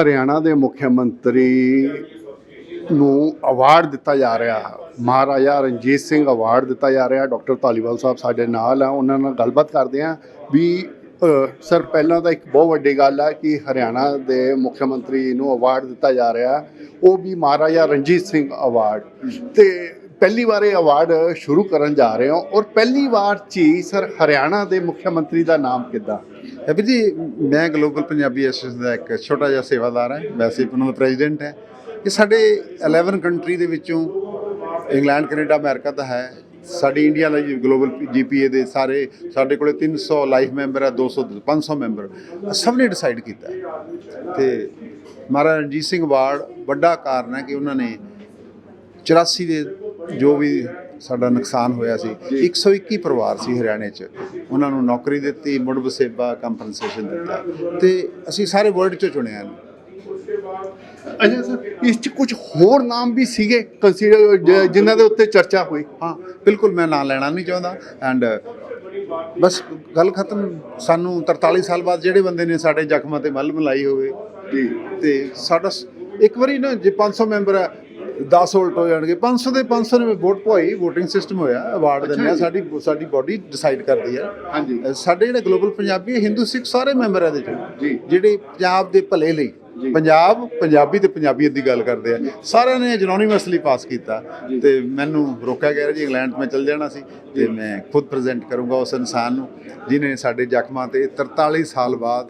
ਹਰਿਆਣਾ ਦੇ ਮੁੱਖ ਮੰਤਰੀ ਨੂੰ ਅਵਾਰਡ ਦਿੱਤਾ ਜਾ ਰਿਹਾ। ਹੈ ਮਹਾਰਾਜਾ ਰਣਜੀਤ ਸਿੰਘ ਅਵਾਰਡ ਦਿੱਤਾ ਜਾ ਰਿਹਾ। ਡਾਕਟਰ ਧਾਲੀਵਾਲ ਸਾਹਿਬ ਸਾਡੇ ਨਾਲ ਆ, ਉਹਨਾਂ ਨਾਲ ਗੱਲਬਾਤ ਕਰਦੇ ਆ। ਵੀ ਸਰ ਪਹਿਲਾਂ ਤਾਂ ਇੱਕ ਬਹੁਤ ਵੱਡੀ ਗੱਲ ਆ ਕਿ ਹਰਿਆਣਾ ਦੇ ਮੁੱਖ ਮੰਤਰੀ ਨੂੰ ਅਵਾਰਡ ਦਿੱਤਾ ਜਾ ਰਿਹਾ। ਉਹ ਵੀ ਮਹਾਰਾਜਾ ਰਣਜੀਤ ਸਿੰਘ ਅਵਾਰਡ ਤੇ ਪਹਿਲੀ ਵਾਰ ਇਹ ਅਵਾਰਡ ਸ਼ੁਰੂ ਕਰਨ ਜਾ ਰਹੇ ਹੋ। ਔਰ ਪਹਿਲੀ ਵਾਰ 'ਚ ਹੀ ਸਰ ਹਰਿਆਣਾ ਦੇ ਮੁੱਖ ਮੰਤਰੀ ਦਾ ਨਾਮ ਕਿੱਦਾਂ? ਅਭੀ ਜੀ, ਮੈਂ ਗਲੋਬਲ ਪੰਜਾਬੀ ਐਸੋਸੀਏਸ਼ਨ ਦਾ ਇੱਕ ਛੋਟਾ ਜਿਹਾ ਸੇਵਾਦਾਰ ਹਾਂ। ਵੈਸੇ ਉਹਨਾਂ ਦਾ ਪ੍ਰੈਜ਼ੀਡੈਂਟ ਹੈ। ਇਹ ਸਾਡੇ 11 ਕੰਟਰੀ ਦੇ ਵਿੱਚੋਂ ਇੰਗਲੈਂਡ ਕੈਨੇਡਾ ਅਮਰੀਕਾ ਤਾਂ ਹੈ। ਸਾਡੀ ਇੰਡੀਆ ਦਾ ਗਲੋਬਲ ਜੀਪੀਏ ਦੇ ਸਾਰੇ ਸਾਡੇ ਕੋਲੇ 300 ਲਾਈਫ ਮੈਂਬਰ ਹੈ 200 500 ਮੈਂਬਰ ਸਭ ਨੇ ਡਿਸਾਈਡ ਕੀਤਾ। ਹੈ। ਤੇ ਮਹਾਰਾਜਾ ਰਣਜੀਤ ਸਿੰਘ ਵਾਰਡ ਵੱਡਾ ਕਾਰਨ ਹੈ ਕਿ ਉਹਨਾਂ ਨੇ 84 ਦੇ ਜੋ ਵੀ ਸਾਡਾ ਨੁਕਸਾਨ ਹੋਇਆ ਸੀ। 121 ਪਰਿਵਾਰ ਸੀ ਹਰਿਆਣੇ 'ਚ। ਉਹਨਾਂ ਨੂੰ ਨੌਕਰੀ ਦਿੱਤੀ ਮੁੜ ਵਸੇਬਾ ਕੰਪਨਸੇਸ਼ਨ ਦਿੱਤਾ। ਤੇ ਅਸੀਂ ਸਾਰੇ ਵਰਲਡ 'ਚੋਂ ਚੁਣਿਆ ਇਹਨੂੰ। ਅੱਛਾ ਸਰ ਇਸ 'ਚ ਕੁਝ ਹੋਰ ਨਾਮ ਵੀ ਸੀਗੇ ਕੰਸੀਡਰ ਜਿਨ੍ਹਾਂ ਦੇ ਉੱਤੇ ਚਰਚਾ ਹੋਈ? ਹਾਂ ਬਿਲਕੁਲ ਮੈਂ ਨਾਂ ਲੈਣਾ ਨਹੀਂ ਚਾਹੁੰਦਾ। ਐਂਡ ਬਸ ਗੱਲ ਖਤਮ। ਸਾਨੂੰ 43 ਸਾਲ ਬਾਅਦ ਜਿਹੜੇ ਬੰਦੇ ਨੇ ਸਾਡੇ ਜ਼ਖਮਾਂ ਤੇ ਮੱਲ ਮਲਾਈ ਹੋਵੇ। ਜੀ। ਤੇ ਸਾਡਾ ਇੱਕ ਵਾਰੀ ਨਾ ਜੇ 500 ਮੈਂਬਰ ਹੈ 10 ਉਲਟ ਹੋ ਜਾਣਗੇ। 500 ਦੇ 500 ਨੇ ਵੋਟ ਪਵਾਈ VOTING ਸਿਸਟਮ ਹੋਇਆ ਅਵਾਰਡ ਦਿੰਦੇ ਆ। ਸਾਡੀ ਸਾਡੀ ਬਾਡੀ ਡਿਸਾਈਡ ਕਰਦੀ ਹੈ ਹਾਂਜੀ। ਸਾਡੇ ਜਿਹੜੇ ਗਲੋਬਲ ਪੰਜਾਬੀ ਹਿੰਦੂ ਸਿੱਖ ਸਾਰੇ ਮੈਂਬਰ ਇਹਦੇ ਚ। ਜੀ। ਜਿਹੜੇ ਪੰਜਾਬ ਦੇ ਭਲੇ ਲਈ। ਪੰਜਾਬ ਪੰਜਾਬੀ ਤੇ ਪੰਜਾਬੀਅਤ ਦੀ ਗੱਲ ਕਰਦੇ ਆ। ਸਾਰਿਆਂ ਨੇ ਜਨੋਨੀਮਸਲੀ ਪਾਸ ਕੀਤਾ। ਤੇ ਮੈਨੂੰ ਰੋਕਿਆ ਗਿਆ ਜੀ ਇੰਗਲੈਂਡ ਮੈਂ ਚਲ ਜਾਣਾ ਸੀ। ਤੇ ਮੈਂ ਖੁਦ ਪ੍ਰੈਜ਼ੈਂਟ ਕਰੂੰਗਾ ਉਸ ਇਨਸਾਨ ਨੂੰ ਜਿਨੇ ਸਾਡੇ ਜ਼ਖਮਾਂ ਤੇ 43 ਸਾਲ ਬਾਅਦ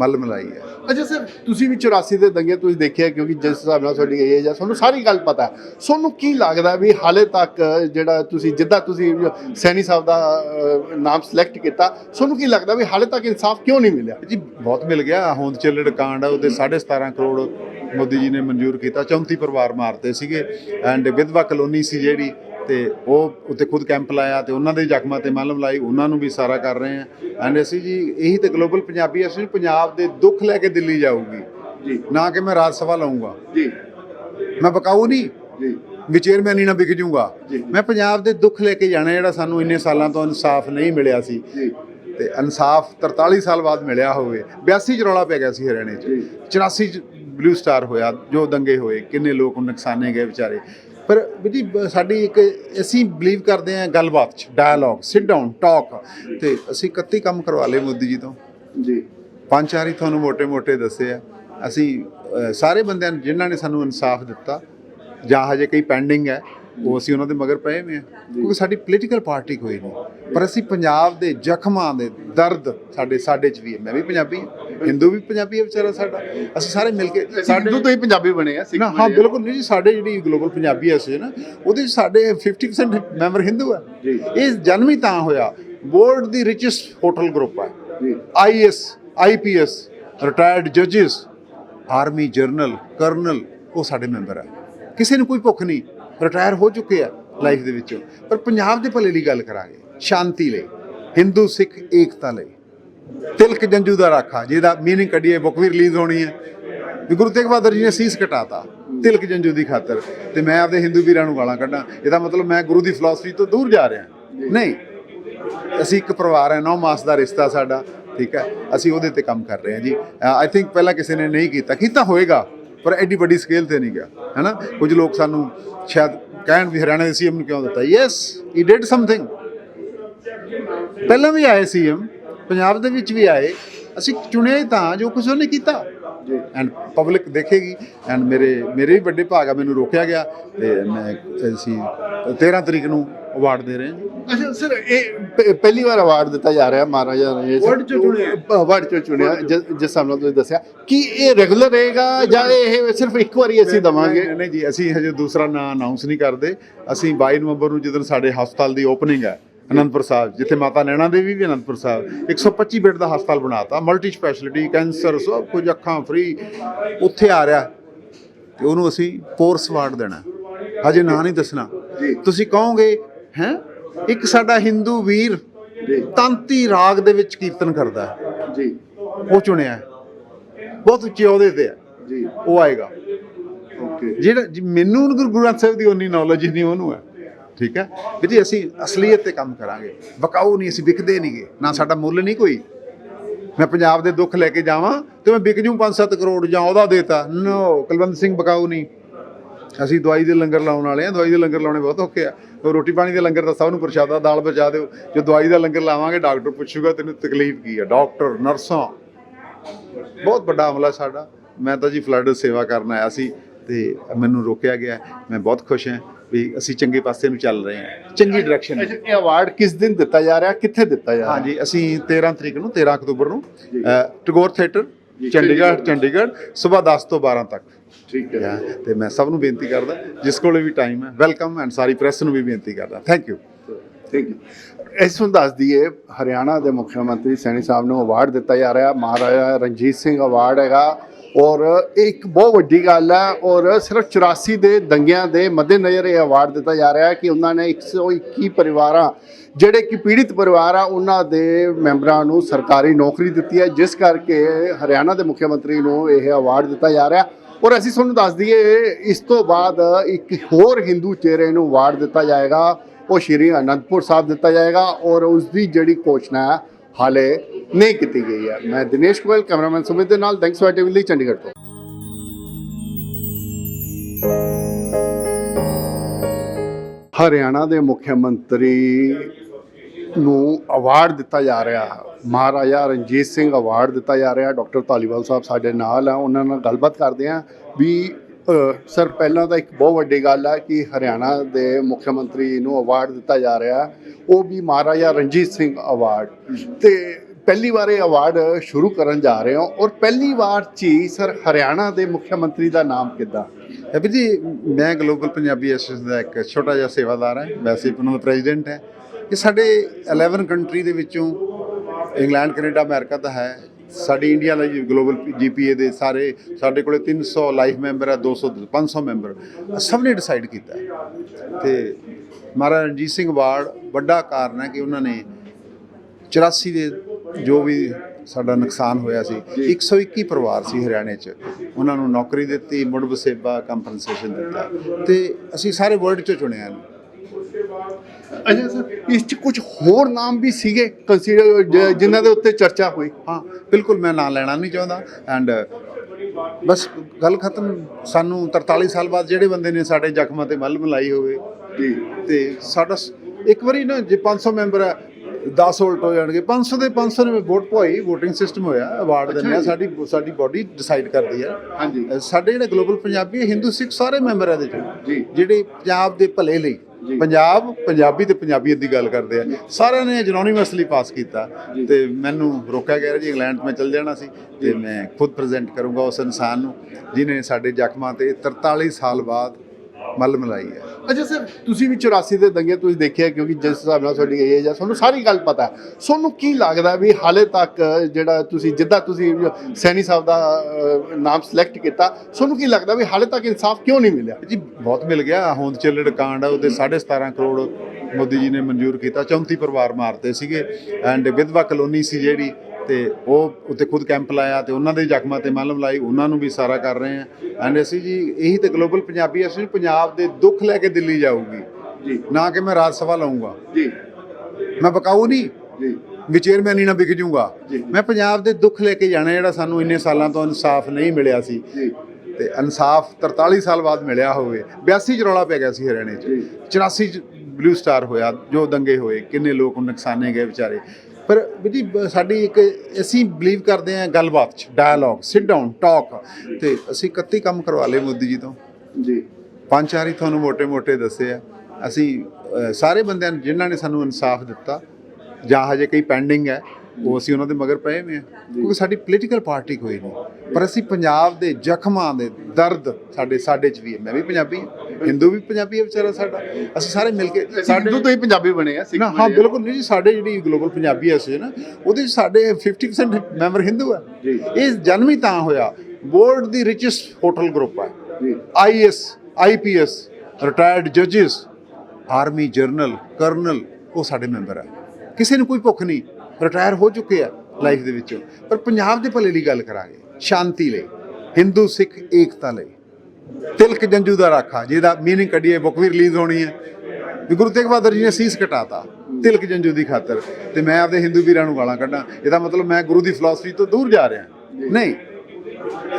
ਮੱਲ ਮਲਾਈ ਹੈ। ਅੱਛਾ ਸਰ ਤੁਸੀਂ ਵੀ 84 ਦੇ ਦੰਗੇ ਤੁਸੀਂ ਦੇਖਿਆ ਕਿਉਂਕਿ ਜਿਸ ਹਿਸਾਬ ਨਾਲ ਤੁਹਾਡੀ ਏਜ ਹੈ ਤੁਹਾਨੂੰ ਸਾਰੀ ਗੱਲ ਪਤਾ ਹੈ। ਤੁਹਾਨੂੰ ਕੀ ਲੱਗਦਾ ਵੀ ਹਾਲੇ ਤੱਕ ਜਿਹੜਾ ਤੁਸੀਂ ਜਿੱਦਾਂ ਤੁਸੀਂ ਸੈਣੀ ਸਾਹਿਬ ਦਾ ਨਾਮ ਸਿਲੈਕਟ ਕੀਤਾ ਤੁਹਾਨੂੰ ਕੀ ਲੱਗਦਾ ਵੀ ਹਾਲੇ ਤੱਕ ਇਨਸਾਫ ਕਿਉਂ ਨਹੀਂ ਮਿਲਿਆ? ਜੀ ਬਹੁਤ ਮਿਲ ਗਿਆ। ਹੋਂਦ ਚੱਲੜ ਕਾਂਡ ਆ ਉਹਦੇ 17.5 ਕਰੋੜ ਮੋਦੀ ਜੀ ਨੇ ਮਨਜ਼ੂਰ ਕੀਤਾ। 34 ਪਰਿਵਾਰ ਮਾਰਤੇ ਸੀਗੇ ਐਂਡ ਵਿਧਵਾ ਕਲੋਨੀ ਸੀ ਜਿਹੜੀ ਤੇ ਉਹ ਉੱਤੇ ਖੁਦ ਕੈਂਪ ਲਾਇਆ ਤੇ ਉਹਨਾਂ ਦੇ ਜ਼ਖਮਾਂ ਤੇ ਮਲਮ ਲਾਈ ਉਹਨਾਂ ਨੂੰ ਵੀ ਸਾਰਾ ਕਰ ਰਹੇ ਆ ਐਂਡ ਅਸੀਂ ਜੀ ਇਹੀ ਤੇ ਗਲੋਬਲ ਪੰਜਾਬੀ ਅਸੀਂ ਪੰਜਾਬ ਦੇ ਦੁੱਖ ਲੈ ਕੇ ਦਿੱਲੀ ਜਾਊਗੀ। ਜੀ। ਨਾ ਕਿ ਮੈਂ ਰਾਜ ਸਭਾ ਲਾਉਂਗਾ ਜੀ। ਮੈਂ ਬਕਾਊ ਨਹੀਂ ਜੀ। ਵੀ ਚੇਅਰਮੈਨ ਨਾ ਵਿਕ ਜੂਗਾ। ਮੈਂ ਪੰਜਾਬ ਦੇ ਦੁੱਖ ਲੈ ਕੇ ਜਾਣਾ ਜਿਹੜਾ ਸਾਨੂੰ ਇੰਨੇ ਸਾਲਾਂ ਤੋਂ ਇਨਸਾਫ ਨਹੀਂ ਮਿਲਿਆ ਸੀ। ਜੀ। ਤੇ ਇਨਸਾਫ 43 ਸਾਲ ਬਾਅਦ ਮਿਲਿਆ ਹੋਵੇ। 82 ਚ ਰੌਲਾ ਪੈ ਗਿਆ ਸੀ ਹਰਿਆਣੇ ਚ। ਜੀ। 84 ਚ ਬਲੂ ਸਟਾਰ ਹੋਇਆ ਜੋ ਦੰਗੇ ਹੋਏ ਕਿੰਨੇ ਲੋਕ ਨੁਕਸਾਨੇ ਗਏ ਵਿਚਾਰੇ। ਪਰ ਵੀ ਸਾਡੀ ਇੱਕ ਅਸੀਂ ਬਲੀਵ ਕਰਦੇ ਹਾਂ ਗੱਲਬਾਤ ਚ ਡਾਇਲੌਗ ਸਿਟ ਡਾਊਨ ਟਾਕ ਤੇ ਅਸੀਂ 31 ਕੰਮ ਕਰਵਾ ਲਏ ਮੋਦੀ ਜੀ ਤੋਂ। ਜੀ। ਪੰਜ ਚਾਰ ਹੀ ਤੁਹਾਨੂੰ ਮੋٹے-ਮੋٹے ਦੱਸੇ ਆ। ਅਸੀਂ ਸਾਰੇ ਬੰਦਿਆਂ ਜਿਨ੍ਹਾਂ ਨੇ ਸਾਨੂੰ ਇਨਸਾਫ ਦਿੱਤਾ ਜਾਂ ਹਜੇ ਕਈ ਪੈਂਡਿੰਗ ਹੈ ਉਹ ਅਸੀਂ ਉਹਨਾਂ ਦੇ ਮਗਰ ਪਏ ਹੋਏ ਆ ਕਿਉਂਕਿ ਸਾਡੀ ਪੋਲੀਟੀਕਲ ਪਾਰਟੀ ਕੋਈ ਨਹੀਂ। ਪਰ ਅਸੀਂ ਪੰਜਾਬ ਦੇ ਜ਼ਖਮਾਂ ਦੇ ਦਰਦ ਸਾਡੇ ਸਾਡੇ ਚ ਵੀ ਹੈ। ਮੈਂ ਵੀ ਪੰਜਾਬੀ ਹਾਂ ਹਿੰਦੂ ਵੀ ਪੰਜਾਬੀ ਹੈ ਵਿਚਾਰਾ ਸਾਡਾ। ਅਸੀਂ ਸਾਰੇ ਮਿਲ ਕੇ ਸਾਡੇ ਤੋਂ ਹੀ ਪੰਜਾਬੀ ਬਣੇ ਆ ਨਾ ਹਾਂ ਆ। ਬਿਲਕੁਲ ਨਹੀਂ ਜੀ ਸਾਡੇ ਜਿਹੜੀ ਗਲੋਬਲ ਪੰਜਾਬੀ ਐਸੋਸੀਏਸ਼ਨ ਨਾ ਉਹਦੇ 'ਚ ਸਾਡੇ 50% ਮੈਂਬਰ ਹਿੰਦੂ ਹੈ। ਜੀ। ਇਹ ਜਨਮ ਹੀ ਤਾਂ ਹੋਇਆ। ਵਰਲਡ ਦੀ ਰਿਚੈਸਟ ਹੋਟਲ ਗਰੁੱਪ ਹੈ। ਜੀ। ਆਈਐਸ ਆਈਪੀਐਸ ਰਿਟਾਇਰਡ ਜੱਜਸ ਆਰਮੀ ਜਰਨਲ ਕਰਨਲ ਉਹ ਸਾਡੇ ਮੈਂਬਰ ਹੈ। ਕਿਸੇ ਨੂੰ ਕੋਈ ਭੁੱਖ ਨਹੀਂ। ਰਿਟਾਇਰ ਹੋ ਚੁੱਕੇ ਆ ਲਾਈਫ ਦੇ ਵਿੱਚੋਂ। ਪਰ ਪੰਜਾਬ ਦੇ ਭਲੇ ਲਈ ਗੱਲ ਕਰਾਂਗੇ, ਸ਼ਾਂਤੀ ਲਈ ਹਿੰਦੂ ਸਿੱਖ ਏਕਤਾ ਲਈ। ਤਿਲਕ ਜੰਜੂ ਦਾ ਰਾਖਾ, ਜਿਹਦਾ ਮੀਨਿੰਗ ਕੱਢੀਏ ਬੁੱਕ ਵੀ ਰਿਲੀਜ਼ ਹੋਣੀ ਹੈ। ਵੀ ਗੁਰੂ ਤੇਗ ਬਹਾਦਰ ਜੀ ਨੇ ਸੀਸ ਕਟਾਤਾ, ਤਿਲਕ ਜੰਜੂ ਦੀ ਖਾਤਰ। ਤੇ ਮੈਂ ਆਪਦੇ ਹਿੰਦੂ ਵੀਰਾਂ ਨੂੰ ਗਾਲਾਂ ਕੱਢਾਂ। ਇਹਦਾ ਮਤਲਬ ਮੈਂ ਗੁਰੂ ਦੀ ਫਿਲਾਸਫੀ ਤੋਂ ਦੂਰ ਜਾ ਰਿਹਾ। ਨਹੀਂ, ਅਸੀਂ ਇੱਕ ਪਰਿਵਾਰ ਹੈ, ਨੌ ਮਾਸ ਦਾ ਰਿਸ਼ਤਾ ਸਾਡਾ, ਠੀਕ ਹੈ? ਅਸੀਂ ਉਹਦੇ ਤੇ ਕੰਮ ਕਰ ਰਹੇ ਹਾਂ ਜੀ। ਆਈ ਥਿੰਕ ਪਹਿਲਾਂ ਕਿਸੇ ਨੇ ਨਹੀਂ ਕੀਤਾ। ਕੀਤਾ ਹੋਏਗਾ। ਪਰ ਐਡੀ ਵੱਡੀ ਸਕੇਲ ਤੇ ਨਹੀਂ ਗਿਆ ਹੈਨਾ? ਕੁਝ ਲੋਕ ਸਾਨੂੰ ਸ਼ਾਇਦ ਕਹਿਣ ਵੀ ਹਰਿਆਣਾ ਦੇ ਸੀਐਮ ਨੂੰ ਕਿਉਂ ਦਿੱਤਾ? ਯੈਸ ਹੀ ਡਿਡ ਸਮਥਿੰਗ ਪਹਿਲਾਂ ਵੀ ਆਏ ਸੀਐਮ ਪੰਜਾਬ ਦੇ ਵਿੱਚ ਵੀ ਆਏ। ਅਸੀਂ ਚੁਣਿਆ ਤਾਂ ਜੋ ਕੁਝ ਉਹਨੇ ਕੀਤਾ। ਜੀ। And public ਦੇਖੇਗੀ। ਐਂਡ ਮੇਰੇ ਮੇਰੇ ਵੀ ਵੱਡੇ ਭਾਗ ਆ ਮੈਨੂੰ ਰੋਕਿਆ ਗਿਆ। ਤੇ ਮੈਂ ਅਸੀਂ 13 ਤਰੀਕ ਨੂੰ ਅਵਾਰਡ ਦੇ ਰਹੇ ਹਾਂ ਜੀ। ਅੱਛਾ ਸਰ ਇਹ ਪ- ਪਹਿਲੀ ਵਾਰ ਅਵਾਰਡ ਦਿੱਤਾ ਜਾ ਰਿਹਾ ਮਹਾਰਾਜਾ ਰਣਜੀਤ Award 'ਚੋਂ ਚੁਣਿਆ। ਅਵਾਰਡ ਚੋਂ ਚੁਣਿਆ ਜਿਸ ਜਿਸ ਹਿਸਾਬ ਨਾਲ ਤੁਸੀਂ ਦੱਸਿਆ। ਕੀ ਇਹ ਰੈਗੂਲਰ ਰਹੇਗਾ ਜਾਂ ਇਹ ਸਿਰਫ ਇੱਕ ਵਾਰੀ ਅਸੀਂ ਦਵਾਂਗੇ? ਨਹੀਂ ਨਹੀਂ ਜੀ ਅਸੀਂ ਹਜੇ ਦੂਸਰਾ ਨਾਂ ਅਨਾਉਂਸ ਨਹੀਂ ਕਰਦੇ। ਅਸੀਂ 22 ਨਵੰਬਰ ਨੂੰ ਜਦੋਂ ਸਾਡੇ ਹਸਪਤਾਲ ਦੀ ਓਪਨਿੰਗ ਹੈ ਅਨੰਦਪੁਰ ਸਾਹਿਬ ਜਿੱਥੇ ਮਾਤਾ ਨੈਣਾ ਦੇਵੀ ਵੀ ਅਨੰਦਪੁਰ ਸਾਹਿਬ 125 ਬੈੱਡ ਦਾ ਹਸਪਤਾਲ ਬਣਾਤਾ ਮਲਟੀ ਸਪੈਸ਼ਲਿਟੀ ਕੈਂਸਰ ਸਭ ਕੁਝ ਅੱਖਾਂ ਫ੍ਰੀ ਉੱਥੇ ਆ ਰਿਹਾ। ਤੇ ਉਹਨੂੰ ਅਸੀਂ ਪੋਰਸ ਵਾਰਡ ਦੇਣਾ। ਹਜੇ ਨਾਂ ਨਹੀਂ ਦੱਸਣਾ। ਜੀ। ਤੁਸੀਂ ਕਹੋਗੇ ਹੈ? ਇੱਕ ਸਾਡਾ ਹਿੰਦੂ ਵੀਰ ਤਾਂਤੀ ਰਾਗ ਦੇ ਵਿੱਚ ਕੀਰਤਨ ਕਰਦਾ ਹੈ। ਜੀ। ਉਹ ਚੁਣਿਆ। ਬਹੁਤ ਉੱਚੇ ਅਹੁਦੇ ਤੇ ਹੈ। ਜੀ। ਉਹ ਆਏਗਾ। ਓਕੇ। ਜਿਹੜਾ ਮੈਨੂੰ ਗੁਰੂ ਗੁਰੂ ਗ੍ਰੰਥ ਸਾਹਿਬ ਦੀ ਉਨੀ ਨੌਲੇਜ ਨਹੀਂ ਉਹਨੂੰ ਹੈ। ਠੀਕ ਹੈ? ਵੀ ਜੀ ਅਸੀਂ ਅਸਲੀਅਤ ਤੇ ਕੰਮ ਕਰਾਂਗੇ। ਵਕਾਊ ਨਹੀਂ ਅਸੀਂ ਵਿਕਦੇ ਨਹੀਂਗੇ ਨਾ ਸਾਡਾ ਮੁੱਲ ਨਹੀਂ ਕੋਈ। ਮੈਂ ਪੰਜਾਬ ਦੇ ਦੁੱਖ ਲੈ ਕੇ ਜਾਵਾਂ ਤੇ ਮੈਂ ਵਿਕ ਜੂ 5-7 ਕਰੋੜ ਜਾਂ ਉਹਦਾ ਦੇਤਾ। ਨੋ ਕੁਲਵੰਤ ਸਿੰਘ ਬਕਾਊ ਨਹੀਂ। ਅਸੀਂ ਦਵਾਈ ਦੇ ਲੰਗਰ ਲਾਉਣ ਵਾਲੇ ਆ ਦਵਾਈ ਦੇ ਲੰਗਰ ਲਾਉਣੇ ਬਹੁਤ ਔਖੇ ਆ। ਰੋਟੀ ਪਾਣੀ ਦੇ ਲੰਗਰ ਤਾਂ ਸਭ ਨੂੰ ਪ੍ਰਸ਼ਾਦਾ ਦਾਲ ਬਚਾ ਦਿਓ। ਜੋ ਦਵਾਈ ਦਾ ਲੰਗਰ ਲਾਵਾਂਗੇ ਡਾਕਟਰ ਪੁੱਛੂਗਾ ਤੈਨੂੰ ਤਕਲੀਫ ਕੀ ਆ। ਡਾਕਟਰ ਨਰਸਾਂ। ਬਹੁਤ ਵੱਡਾ ਹਮਲਾ ਸਾਡਾ। ਮੈਂ ਤਾਂ ਜੀ ਫਲੱਡ ਸੇਵਾ ਕਰਨ ਆਇਆ ਸੀ ਤੇ ਮੈਨੂੰ ਰੋਕਿਆ ਗਿਆ। ਮੈਂ ਬਹੁਤ ਖੁਸ਼ ਹਾਂ ਵੀ ਅਸੀਂ ਚੰਗੇ ਪਾਸੇ ਨੂੰ ਚੱਲ ਰਹੇ ਹਾਂ। ਚੰਗੀ ਡਾਇਰੈਕਸ਼ਨ ਅੱਛਾ ਇਹ ਅਵਾਰਡ ਕਿਸ ਦਿਨ ਦਿੱਤਾ ਜਾ ਰਿਹਾ? ਕਿੱਥੇ ਦਿੱਤਾ ਜਾ ਰਿਹਾ? ਹਾਂਜੀ ਅਸੀਂ 13 ਤਰੀਕ ਨੂੰ 13 ਅਕਤੂਬਰ ਨੂੰ ਟੈਗੋਰ ਥੀਏਟਰ ਚੰਡੀਗੜ੍ਹ। ਚੰਡੀਗੜ੍ਹ। ਸਵੇਰ 10 ਤੋਂ 12 ਤੱਕ। ਠੀਕ ਹਾਂ, ਤੇ ਮੈਂ ਸਭ ਨੂੰ ਬੇਨਤੀ ਕਰਦਾ ਜਿਸ ਕੋਲੇ ਵੀ ਟਾਈਮ ਹੈ ਵੈਲਕਮ ਐਂਡ ਸਾਰੀ ਪ੍ਰੈਸ ਨੂੰ ਵੀ ਬੇਨਤੀ ਕਰਦਾ। ਥੈਂਕ ਯੂ ਥੈਂਕ ਯੂ ਇਸ ਨੂੰ ਦੱਸ ਦਈਏ ਹਰਿਆਣਾ ਦੇ ਮੁੱਖ ਮੰਤਰੀ ਸੈਣੀ ਸਾਹਿਬ ਨੂੰ ਅਵਾਰਡ ਦਿੱਤਾ ਜਾ ਰਿਹਾ ਮਹਾਰਾਜਾ ਰਣਜੀਤ ਸਿੰਘ ਅਵਾਰਡ ਹੈਗਾ ਔਰ ਇੱਕ ਬਹੁਤ ਵੱਡੀ ਗੱਲ ਹੈ ਔਰ ਸਿਰਫ 84 ਦੇ ਦੰਗਿਆਂ ਦੇ ਮੱਦੇਨਜ਼ਰ ਇਹ ਅਵਾਰਡ ਦਿੱਤਾ ਜਾ ਰਿਹਾ ਹੈ ਕਿ ਉਹਨਾਂ ਨੇ 121 ਪਰਿਵਾਰਾਂ ਜਿਹੜੇ ਕਿ ਪੀੜਿਤ ਪਰਿਵਾਰ ਆ ਉਹਨਾਂ ਦੇ ਮੈਂਬਰਾਂ ਨੂੰ ਸਰਕਾਰੀ ਨੌਕਰੀ ਦਿੱਤੀ ਹੈ ਜਿਸ ਕਰਕੇ ਹਰਿਆਣਾ ਦੇ ਮੁੱਖ ਮੰਤਰੀ ਨੂੰ ਇਹ ਅਵਾਰਡ ਦਿੱਤਾ ਜਾ ਰਿਹਾ। ਔਰ ਅਸੀਂ ਤੁਹਾਨੂੰ ਦੱਸ ਦਈਏ, ਇਸ ਤੋਂ ਬਾਅਦ ਇੱਕ ਹੋਰ ਹਿੰਦੂ ਚਿਹਰੇ ਨੂੰ ਅਵਾਰਡ ਦਿੱਤਾ ਜਾਏਗਾ। ਉਹ ਸ਼੍ਰੀ ਅਨੰਦਪੁਰ ਸਾਹਿਬ ਦਿੱਤਾ ਜਾਏਗਾ ਔਰ ਉਸ ਦੀ ਜਿਹੜੀ ਘੋਸ਼ਣਾ ਹਾਲੇ ਨਹੀਂ ਕੀਤੀ ਗਈ ਹੈ। ਮੈਂ ਦਿਨੇਸ਼ ਗੋਇਲ, ਕੈਮਰਾਮੈਨ ਸੁਮਿਤ ਦੇ ਨਾਲ ਥੈਂਕਸ ਫॉर ਟੀਵੀ ਲਈ ਚੰਡੀਗੜ੍ਹ ਤੋਂ। ਹਰਿਆਣਾ ਦੇ ਮੁੱਖ ਮੰਤਰੀ ਨੂੰ ਅਵਾਰਡ ਦਿੱਤਾ ਜਾ ਰਿਹਾ ਹੈ। ਮਹਾਰਾਜਾ ਰਣਜੀਤ ਸਿੰਘ ਅਵਾਰਡ ਦਿੱਤਾ ਜਾ ਰਿਹਾ ਡਾਕਟਰ ਧਾਲੀਵਾਲ ਸਾਹਿਬ ਸਾਡੇ ਨਾਲ ਆ, ਉਹਨਾਂ ਨਾਲ ਗੱਲਬਾਤ ਕਰਦੇ ਆ। ਵੀ ਸਰ ਪਹਿਲਾਂ ਤਾਂ ਇੱਕ ਬਹੁਤ ਵੱਡੀ ਗੱਲ ਆ ਕਿ ਹਰਿਆਣਾ ਦੇ ਮੁੱਖ ਮੰਤਰੀ ਨੂੰ ਅਵਾਰਡ ਦਿੱਤਾ ਜਾ ਰਿਹਾ ਉਹ ਵੀ ਮਹਾਰਾਜਾ ਰਣਜੀਤ ਸਿੰਘ ਅਵਾਰਡ ਤੇ ਪਹਿਲੀ ਵਾਰ ਇਹ ਅਵਾਰਡ ਸ਼ੁਰੂ ਕਰਨ ਜਾ ਰਹੇ ਹੋ ਔਰ ਪਹਿਲੀ ਵਾਰ 'ਚ ਹੀ ਸਰ ਹਰਿਆਣਾ ਦੇ ਮੁੱਖ ਮੰਤਰੀ ਦਾ ਨਾਮ ਕਿੱਦਾਂ? ਅਭੀ ਜੀ, ਮੈਂ ਗਲੋਬਲ ਪੰਜਾਬੀ ਐਸੋਸੀਏਸ਼ਨ ਦਾ ਇੱਕ ਛੋਟਾ ਜਿਹਾ ਸੇਵਾਦਾਰ ਹਾਂ। ਵੈਸੇ ਉਹਨਾਂ ਦਾ ਪ੍ਰੈਜ਼ੀਡੈਂਟ ਹੈ। ਇਹ ਸਾਡੇ 11 ਕੰਟਰੀ ਦੇ ਵਿੱਚੋਂ ਇੰਗਲੈਂਡ ਕੈਨੇਡਾ ਅਮਰੀਕਾ ਤਾਂ ਹੈ। ਸਾਡੀ ਇੰਡੀਆ ਦਾ ਗਲੋਬਲ ਜੀਪੀਏ ਦੇ ਸਾਰੇ ਸਾਡੇ ਕੋਲੇ 300 ਲਾਈਫ ਮੈਂਬਰ ਹੈ 200 500 ਮੈਂਬਰ। ਸਭ ਨੇ ਡਿਸਾਈਡ ਕੀਤਾ। ਤੇ ਮਹਾਰਾਜਾ ਰਣਜੀਤ ਸਿੰਘ ਅਵਾਰਡ ਵੱਡਾ ਕਾਰਨ ਹੈ ਕਿ ਉਹਨਾਂ ਨੇ 84 ਦੇ ਜੋ ਵੀ ਸਾਡਾ ਨੁਕਸਾਨ ਹੋਇਆ ਸੀ 121 ਪਰਿਵਾਰ ਸੀ ਹਰਿਆਣੇ 'ਚ। ਉਹਨਾਂ ਨੂੰ ਨੌਕਰੀ ਦਿੱਤੀ ਮੁੜ ਵਸੇਬਾ ਕੰਪਨਸੇਸ਼ਨ ਦਿੱਤਾ। ਤੇ ਅਸੀਂ ਸਾਰੇ ਵਰਲਡ 'ਚੋਂ ਚੁਣਿਆ ਇਹਨੂੰ। ਅੱਛਾ ਸਰ ਇਸ 'ਚ ਕੁਝ ਹੋਰ ਨਾਮ ਵੀ ਸੀਗੇ ਕੰਸੀਡਰ ਜਿਨ੍ਹਾਂ ਦੇ ਉੱਤੇ ਚਰਚਾ ਹੋਈ ਹਾਂ ਬਿਲਕੁਲ ਮੈਂ ਨਾਂ ਲੈਣਾ ਨਹੀਂ ਚਾਹੁੰਦਾ ਐਂਡ ਬਸ ਗੱਲ ਖਤਮ ਸਾਨੂੰ 43 ਸਾਲ ਬਾਅਦ ਜਿਹੜੇ ਬੰਦੇ ਨੇ ਸਾਡੇ ਜ਼ਖਮਾਂ ਤੇ ਮੱਲ ਮਲਾਈ ਹੋਵੇ ਜੀ ਤੇ ਸਾਡਾ ਇੱਕ ਵਾਰੀ ਨਾ ਜੇ 500 ਮੈਂਬਰ ਹੈ 10 ਉਲਟ ਹੋ ਜਾਣਗੇ 500 ਦੇ 500 ਨੇ ਵੋਟ ਪਵਾਈ VOTING ਸਿਸਟਮ ਹੋਇਆ ਅਵਾਰਡ ਦਿੰਦੇ ਆ। ਸਾਡੀ ਸਾਡੀ ਬਾਡੀ ਡਿਸਾਈਡ ਕਰਦੀ ਹੈ ਹਾਂਜੀ ਸਾਡੇ ਜਿਹੜੇ ਗਲੋਬਲ ਪੰਜਾਬੀ ਹਿੰਦੂ ਸਿੱਖ ਸਾਰੇ ਮੈਂਬਰ ਇਹਦੇ ਚ ਜੀ। ਜਿਹੜੇ ਪੰਜਾਬ ਦੇ ਭਲੇ ਲਈ। ਪੰਜਾਬ ਪੰਜਾਬੀ ਤੇ ਪੰਜਾਬੀਅਤ ਦੀ ਗੱਲ ਕਰਦੇ ਆ। ਸਾਰਿਆਂ ਨੇ ਜਨੋਨੀਮਸਲੀ ਪਾਸ ਕੀਤਾ। ਤੇ ਮੈਨੂੰ ਰੋਕਿਆ ਗਿਆ ਜੀ ਇੰਗਲੈਂਡ ਮੈਂ ਚਲ ਜਾਣਾ ਸੀ ਤੇ ਮੈਂ ਖੁਦ ਪ੍ਰੈਜ਼ੈਂਟ ਕਰੂੰਗਾ ਉਸ ਇਨਸਾਨ ਨੂੰ ਜਿਨੇ ਸਾਡੇ ਜ਼ਖਮਾਂ ਤੇ 43 ਸਾਲ ਬਾਅਦ ਮੱਲ ਮਲਾਈ ਹੈ। ਅੱਛਾ ਸਰ, ਤੁਸੀਂ ਵੀ 84 ਦੇ ਦੰਗੇ ਤੁਸੀਂ ਦੇਖਿਆ ਕਿਉਂਕਿ ਜਿਸ ਹਿਸਾਬ ਨਾਲ ਤੁਹਾਡੀ ਏਜ ਹੈ ਤੁਹਾਨੂੰ ਸਾਰੀ ਗੱਲ ਪਤਾ ਹੈ। ਤੁਹਾਨੂੰ ਕੀ ਲੱਗਦਾ ਵੀ ਹਾਲੇ ਤੱਕ ਜਿਹੜਾ ਤੁਸੀਂ, ਜਿੱਦਾਂ ਤੁਸੀਂ ਸੈਣੀ ਸਾਹਿਬ ਦਾ ਨਾਮ ਸਿਲੈਕਟ ਕੀਤਾ, ਤੁਹਾਨੂੰ ਕੀ ਲੱਗਦਾ ਵੀ ਹਾਲੇ ਤੱਕ ਇਨਸਾਫ ਕਿਉਂ ਨਹੀਂ ਮਿਲਿਆ? ਜੀ, ਬਹੁਤ ਮਿਲ ਗਿਆ। ਹੋਂਦ ਚੱਲੜ ਕਾਂਡ ਆ, ਉਹਦੇ 17.5 ਕਰੋੜ ਮੋਦੀ ਜੀ ਨੇ ਮਨਜ਼ੂਰ ਕੀਤਾ। 34 ਪਰਿਵਾਰ ਮਾਰਤੇ ਸੀਗੇ ਐਂਡ ਵਿਧਵਾ ਕਲੋਨੀ ਸੀ ਜਿਹੜੀ ਤੇ ਉਹ ਉੱਤੇ ਖੁਦ ਕੈਂਪ ਲਾਇਆ ਤੇ ਉਹਨਾਂ ਦੇ ਜ਼ਖਮਾਂ ਤੇ ਮਲਮ ਲਾਈ ਉਹਨਾਂ ਨੂੰ ਵੀ ਸਾਰਾ ਕਰ ਰਹੇ ਆ ਐਂਡ ਅਸੀਂ ਜੀ ਇਹੀ ਤੇ ਗਲੋਬਲ ਪੰਜਾਬੀ ਅਸੀਂ ਪੰਜਾਬ ਦੇ ਦੁੱਖ ਲੈ ਕੇ ਦਿੱਲੀ ਜਾਊਗੀ। ਜੀ। ਨਾ ਕਿ ਮੈਂ ਰਾਜ ਸਭਾ ਲਾਉਂਗਾ ਜੀ। ਮੈਂ ਬਕਾਊ ਨਹੀਂ ਜੀ। ਵੀ ਚੇਅਰਮੈਨ ਨਾ ਵਿਕ ਜੂਗਾ। ਮੈਂ ਪੰਜਾਬ ਦੇ ਦੁੱਖ ਲੈ ਕੇ ਜਾਣਾ ਜਿਹੜਾ ਸਾਨੂੰ ਇੰਨੇ ਸਾਲਾਂ ਤੋਂ ਇਨਸਾਫ ਨਹੀਂ ਮਿਲਿਆ ਸੀ। ਜੀ। ਤੇ ਇਨਸਾਫ 43 ਸਾਲ ਬਾਅਦ ਮਿਲਿਆ ਹੋਵੇ। 82 ਚ ਰੌਲਾ ਪੈ ਗਿਆ ਸੀ ਹਰਿਆਣੇ ਚ। ਜੀ। 84 ਚ ਬਲੂ ਸਟਾਰ ਹੋਇਆ ਜੋ ਦੰਗੇ ਹੋਏ ਕਿੰਨੇ ਲੋਕ ਨੁਕਸਾਨੇ ਗਏ ਵਿਚਾਰੇ। ਪਰ ਵਿਧੀ ਸਾਡੀ ਇੱਕ ਅਸੀਂ ਬਲੀਵ ਕਰਦੇ ਹਾਂ ਗੱਲਬਾਤ ਚ ਡਾਇਲੌਗ ਸਿਟ ਡਾਊਨ ਟਾਕ ਤੇ ਅਸੀਂ 31 ਕੰਮ ਕਰਵਾ ਲਏ ਮੋਦੀ ਜੀ ਤੋਂ। ਜੀ। ਪੰਜ ਚਾਰ ਹੀ ਤੁਹਾਨੂੰ ਮੋٹے-ਮੋٹے ਦੱਸੇ ਆ। ਅਸੀਂ ਸਾਰੇ ਬੰਦਿਆਂ ਜਿਨ੍ਹਾਂ ਨੇ ਸਾਨੂੰ ਇਨਸਾਫ ਦਿੱਤਾ ਜਾਂ ਹਜੇ ਕਈ ਪੈਂਡਿੰਗ ਹੈ ਉਹ ਅਸੀਂ ਉਹਨਾਂ ਦੇ ਮਗਰ ਪਏ ਹੋਏ ਆ ਕਿਉਂਕਿ ਸਾਡੀ ਪੋਲੀਟੀਕਲ ਪਾਰਟੀ ਕੋਈ ਨਹੀਂ। ਪਰ ਅਸੀਂ ਪੰਜਾਬ ਦੇ ਜ਼ਖਮਾਂ ਦੇ ਦਰਦ ਸਾਡੇ ਸਾਡੇ ਚ ਵੀ ਹੈ। ਮੈਂ ਵੀ ਪੰਜਾਬੀ ਹਾਂ ਹਿੰਦੂ ਵੀ ਪੰਜਾਬੀ ਹੈ ਵਿਚਾਰਾ ਸਾਡਾ। ਅਸੀਂ ਸਾਰੇ ਮਿਲ ਕੇ ਸਾਡੇ ਤੋਂ ਹੀ ਪੰਜਾਬੀ ਬਣੇ ਆ ਸਿੱਖ ਹਾਂ ਆ। ਬਿਲਕੁਲ ਨਹੀਂ ਜੀ ਸਾਡੇ ਜਿਹੜੀ ਗਲੋਬਲ ਪੰਜਾਬੀ ਐਸੋਸੀਏਸ਼ਨ ਨਾ ਉਹਦੇ 'ਚ ਸਾਡੇ 50% ਮੈਂਬਰ ਹਿੰਦੂ ਹੈ। ਜੀ। ਇਹ ਜਨਮ ਹੀ ਤਾਂ ਹੋਇਆ ਵਰਲਡ ਦੀ ਰਿਚੈਸਟ ਹੋਟਲ ਗਰੁੱਪ ਹੈ। ਆਈਐਸ ਆਈਪੀਐਸ ਰਿਟਾਇਰਡ ਜੱਜਸ ਆਰਮੀ ਜਰਨਲ ਕਰਨਲ ਉਹ ਸਾਡੇ ਮੈਂਬਰ ਹੈ। ਕਿਸੇ ਨੂੰ ਕੋਈ ਭੁੱਖ ਨਹੀਂ। ਰਿਟਾਇਰ ਹੋ ਚੁੱਕੇ ਆ ਲਾਈਫ ਦੇ ਵਿੱਚੋਂ। ਪਰ ਪੰਜਾਬ ਦੇ ਭਲੇ ਲਈ ਗੱਲ ਕਰਾਂਗੇ, ਸ਼ਾਂਤੀ ਲਈ ਹਿੰਦੂ ਸਿੱਖ ਏਕਤਾ ਲਈ। ਤਿਲਕ ਜੰਜੂ ਦਾ ਰਾਖਾ, ਜਿਹਦਾ ਮੀਨਿੰਗ ਕੱਢੀਏ ਬੁੱਕ ਵੀ ਰਿਲੀਜ਼ ਹੋਣੀ ਹੈ। ਵੀ ਗੁਰੂ ਤੇਗ ਬਹਾਦਰ ਜੀ ਨੇ ਸੀਸ ਕਟਾਤਾ, ਤਿਲਕ ਜੰਜੂ ਦੀ ਖਾਤਰ। ਤੇ ਮੈਂ ਆਪਦੇ ਹਿੰਦੂ ਵੀਰਾਂ ਨੂੰ ਗਾਲਾਂ ਕੱਢਾਂ। ਇਹਦਾ ਮਤਲਬ ਮੈਂ ਗੁਰੂ ਦੀ ਫਿਲਾਸਫੀ ਤੋਂ ਦੂਰ ਜਾ ਰਿਹਾ। ਨਹੀਂ,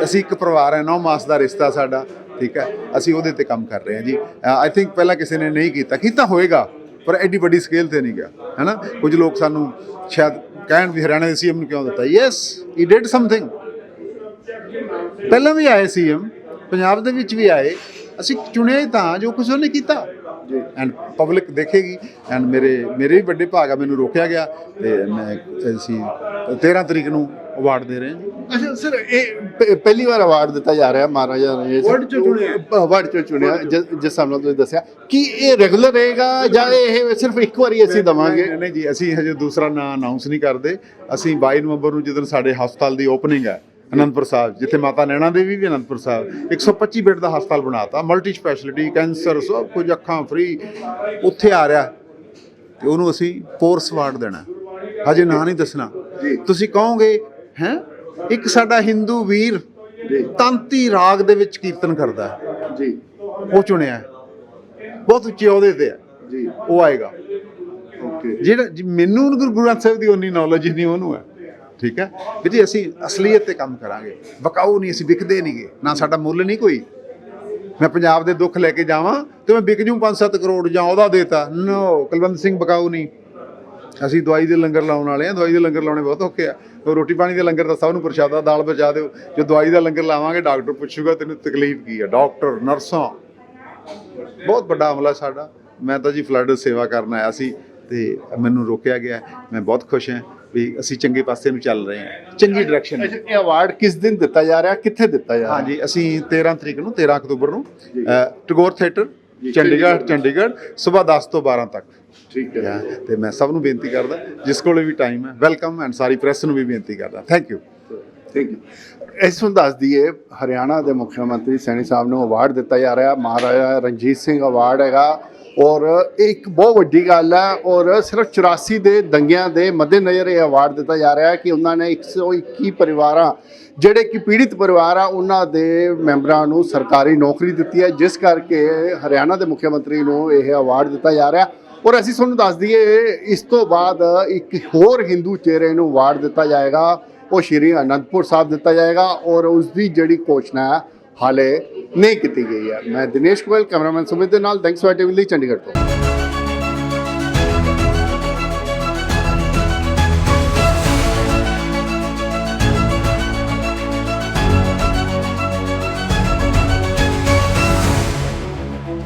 ਅਸੀਂ ਇੱਕ ਪਰਿਵਾਰ ਹੈ, ਨੌ ਮਾਸ ਦਾ ਰਿਸ਼ਤਾ ਸਾਡਾ, ਠੀਕ ਹੈ? ਅਸੀਂ ਉਹਦੇ ਤੇ ਕੰਮ ਕਰ ਰਹੇ ਹਾਂ ਜੀ। ਆਈ ਥਿੰਕ ਪਹਿਲਾਂ ਕਿਸੇ ਨੇ ਨਹੀਂ ਕੀਤਾ। ਕੀਤਾ ਹੋਏਗਾ। ਪਰ ਐਡੀ ਵੱਡੀ ਸਕੇਲ ਤੇ ਨਹੀਂ ਗਿਆ, ਹੈਨਾ? ਕੁਝ ਲੋਕ ਸਾਨੂੰ ਸ਼ਾਇਦ ਕਹਿਣ ਵੀ ਹਰਿਆਣਾ ਦੇ ਸੀਐਮ ਨੂੰ ਕਿਉਂ ਦਿੱਤਾ? ਯੈਸ ਹੀ ਡਿਡ ਸਮਥਿੰਗ ਪਹਿਲਾਂ ਵੀ ਆਏ ਸੀਐਮ ਪੰਜਾਬ ਦੇ ਵਿੱਚ ਵੀ ਆਏ। ਅਸੀਂ ਚੁਣੇ ਤਾਂ ਜੋ ਕੁਝ ਉਹਨੇ ਕੀਤਾ। And public ਦੇਖੇਗੀ। ਐਂਡ ਮੇਰੇ ਮੇਰੇ ਵੀ ਵੱਡੇ ਭਾਗ ਆ ਮੈਨੂੰ ਰੋਕਿਆ ਗਿਆ। ਤੇ ਮੈਂ ਅਸੀਂ 13 ਤਰੀਕ ਨੂੰ ਅਵਾਰਡ ਦੇ ਰਹੇ ਹਾਂ ਜੀ। ਅੱਛਾ ਸਰ ਇਹ ਪ- ਪਹਿਲੀ ਵਾਰ ਅਵਾਰਡ ਦਿੱਤਾ ਜਾ ਰਿਹਾ ਮਹਾਰਾਜਾ ਰਣਜੀਤ Award 'ਚੋਂ ਚੁਣਿਆ। ਅਵਾਰਡ ਚੋਂ ਚੁਣਿਆ ਜਿਸ ਜਿਸ ਹਿਸਾਬ ਨਾਲ ਤੁਸੀਂ ਦੱਸਿਆ। ਕੀ ਇਹ ਰੈਗੂਲਰ ਰਹੇਗਾ ਜਾਂ ਇਹ ਸਿਰਫ ਇੱਕ ਵਾਰੀ ਅਸੀਂ ਦਵਾਂਗੇ? ਨਹੀਂ ਨਹੀਂ ਜੀ ਅਸੀਂ ਹਜੇ ਦੂਸਰਾ ਨਾਂ ਅਨਾਉਂਸ ਨਹੀਂ ਕਰਦੇ। ਅਸੀਂ 22 ਨਵੰਬਰ ਨੂੰ ਜਦੋਂ ਸਾਡੇ ਹਸਪਤਾਲ ਦੀ ਓਪਨਿੰਗ ਹੈ ਅਨੰਦਪੁਰ ਸਾਹਿਬ ਜਿੱਥੇ ਮਾਤਾ ਨੈਣਾ ਦੇਵੀ ਵੀ ਅਨੰਦਪੁਰ ਸਾਹਿਬ। 125 ਬੈੱਡ ਦਾ ਹਸਪਤਾਲ ਬਣਾਤਾ ਮਲਟੀ ਸਪੈਸ਼ਲਿਟੀ ਕੈਂਸਰ ਸਭ ਕੁਝ ਅੱਖਾਂ ਫ੍ਰੀ ਉੱਥੇ ਆ ਰਿਹਾ। ਤੇ ਉਹਨੂੰ ਅਸੀਂ ਪੋਰਸ ਵਾਰਡ ਦੇਣਾ। ਹਜੇ ਨਾਂ ਨਹੀਂ ਦੱਸਣਾ। ਤੁਸੀਂ ਕਹੋਗੇ ਹੈ? ਇੱਕ ਸਾਡਾ ਹਿੰਦੂ ਵੀਰ ਤਾਂਤੀ ਰਾਗ ਦੇ ਵਿੱਚ ਕੀਰਤਨ ਕਰਦਾ ਜੀ। ਉਹ ਚੁਣਿਆ। ਬਹੁਤ ਉੱਚੇ ਅਹੁਦੇ ਤੇ ਹੈ। ਜੀ। ਉਹ ਆਏਗਾ। ਓਕੇ। ਜਿਹੜਾ ਮੈਨੂੰ ਗੁਰੂ ਗੁਰੂ ਗ੍ਰੰਥ ਸਾਹਿਬ ਦੀ ਉਨੀ ਨੌਲੇਜ ਨਹੀਂ ਉਹਨੂੰ ਹੈ। ਠੀਕ ਹੈ? ਵੀਰ ਜੀ ਅਸੀਂ ਅਸਲੀਅਤ ਤੇ ਕੰਮ ਕਰਾਂਗੇ। ਵਕਾਊ ਨਹੀਂ, ਅਸੀਂ ਵਿਕਦੇ ਨਹੀਂਗੇ ਨਾ ਸਾਡਾ ਮੁੱਲ ਨਹੀਂ ਕੋਈ। ਮੈਂ ਪੰਜਾਬ ਦੇ ਦੁੱਖ ਲੈ ਕੇ ਜਾਵਾਂ ਤੇ ਮੈਂ ਵਿਕ ਜੂ 5-7 ਕਰੋੜ ਜਾਂ ਉਹਦਾ ਦੇਤਾ। ਨੋ, ਕੁਲਵੰਤ ਸਿੰਘ ਬਕਾਊ ਨਹੀਂ। ਅਸੀਂ ਦਵਾਈ ਦੇ ਲੰਗਰ ਲਾਉਣ ਵਾਲੇ ਆ ਦਵਾਈ ਦੇ ਲੰਗਰ ਲਾਉਣੇ ਬਹੁਤ ਔਖੇ ਆ। ਰੋਟੀ ਪਾਣੀ ਦੇ ਲੰਗਰ ਤਾਂ ਸਭ ਨੂੰ ਪ੍ਰਸ਼ਾਦਾ, ਦਾਲ ਬਚਾ ਦਿਓ। ਜੋ ਦਵਾਈ ਦਾ ਲੰਗਰ ਲਾਵਾਂਗੇ, ਡਾਕਟਰ ਪੁੱਛੂਗਾ ਤੈਨੂੰ ਤਕਲੀਫ ਕੀ ਹੈ ਡਾਕਟਰ, ਨਰਸਾਂ। ਬਹੁਤ ਵੱਡਾ ਹਮਲਾ ਸਾਡਾ। ਮੈਂ ਤਾਂ ਜੀ ਫਲੱਡ ਸੇਵਾ ਕਰਨ ਆਇਆ ਸੀ ਤੇ ਮੈਨੂੰ ਰੋਕਿਆ ਗਿਆ। ਮੈਂ ਬਹੁਤ ਖੁਸ਼ ਹਾਂ। ਵੀ ਅਸੀਂ ਚੰਗੇ ਪਾਸੇ ਨੂੰ ਚੱਲ ਰਹੇ ਹਾਂ। ਚੰਗੀ ਡਾਇਰੈਕਸ਼ਨ ਅੱਛਾ ਇਹ ਅਵਾਰਡ ਕਿਸ ਦਿਨ ਦਿੱਤਾ ਜਾ ਰਿਹਾ ਕਿੱਥੇ ਦਿੱਤਾ ਜਾ ਰਿਹਾ? ਹਾਂਜੀ ਅਸੀਂ 13 ਤਰੀਕ ਨੂੰ 13 ਅਕਤੂਬਰ ਨੂੰ ਟੈਗੋਰ ਥੀਏਟਰ ਚੰਡੀਗੜ੍ਹ। ਚੰਡੀਗੜ੍ਹ। ਸਵੇਰ 10 ਤੋਂ 12 ਤੱਕ। ਠੀਕ ਹੈ। ਤੇ ਮੈਂ ਸਭ ਨੂੰ ਬੇਨਤੀ ਕਰਦਾ ਜਿਸ ਕੋਲੇ ਵੀ ਟਾਈਮ ਹੈ ਵੈਲਕਮ ਐਂਡ ਸਾਰੀ ਪ੍ਰੈਸ ਨੂੰ ਵੀ ਬੇਨਤੀ ਕਰਦਾ। ਥੈਂਕ ਯੂ ਥੈਂਕ ਯੂ ਇਸ ਨੂੰ ਦੱਸ ਦਈਏ ਹਰਿਆਣਾ ਦੇ ਮੁੱਖ ਮੰਤਰੀ ਸੈਣੀ ਸਾਹਿਬ ਨੂੰ ਅਵਾਰਡ ਦਿੱਤਾ ਜਾ ਰਿਹਾ। ਮਹਾਰਾਜਾ ਰਣਜੀਤ ਸਿੰਘ ਅਵਾਰਡ ਹੈਗਾ। ਔਰ ਇਹ ਇੱਕ ਬਹੁਤ ਵੱਡੀ ਗੱਲ ਹੈ, ਔਰ ਸਿਰਫ 84 ਦੇ ਦੰਗਿਆਂ ਦੇ ਮੱਦੇਨਜ਼ਰ ਇਹ ਅਵਾਰਡ ਦਿੱਤਾ ਜਾ ਰਿਹਾ ਹੈ ਕਿ ਉਹਨਾਂ ਨੇ 121 ਪਰਿਵਾਰਾਂ, ਜਿਹੜੇ ਕਿ ਪੀੜਿਤ ਪਰਿਵਾਰ ਆ, ਉਹਨਾਂ ਦੇ ਮੈਂਬਰਾਂ ਨੂੰ ਸਰਕਾਰੀ ਨੌਕਰੀ ਦਿੱਤੀ ਹੈ। ਜਿਸ ਕਰਕੇ ਹਰਿਆਣਾ ਦੇ ਮੁੱਖ ਮੰਤਰੀ ਨੂੰ ਇਹ ਅਵਾਰਡ ਦਿੱਤਾ ਜਾ ਰਿਹਾ। ਔਰ ਅਸੀਂ ਤੁਹਾਨੂੰ ਦੱਸ ਦਈਏ, ਇਸ ਤੋਂ ਬਾਅਦ ਇੱਕ ਹੋਰ ਹਿੰਦੂ ਚਿਹਰੇ ਨੂੰ ਅਵਾਰਡ ਦਿੱਤਾ ਜਾਏਗਾ। ਉਹ ਸ਼੍ਰੀ ਅਨੰਦਪੁਰ ਸਾਹਿਬ ਦਿੱਤਾ ਜਾਏਗਾ ਔਰ ਉਸ ਦੀ ਜਿਹੜੀ ਘੋਸ਼ਣਾ ਹੈ, ਹਾਲੇ ਨਹੀਂ ਕੀਤੀ ਗਈ ਹੈ। ਮੈਂ ਦਿਨੇਸ਼ ਗੋਇਲ, ਕੈਮਰਾਮੈਨ ਸੁਮਿਤ ਦੇ ਨਾਲ ਥੈਂਕਸ ਫਾਰ ਟੀਵੀ ਲਈ ਚੰਡੀਗੜ੍ਹ ਤੋਂ।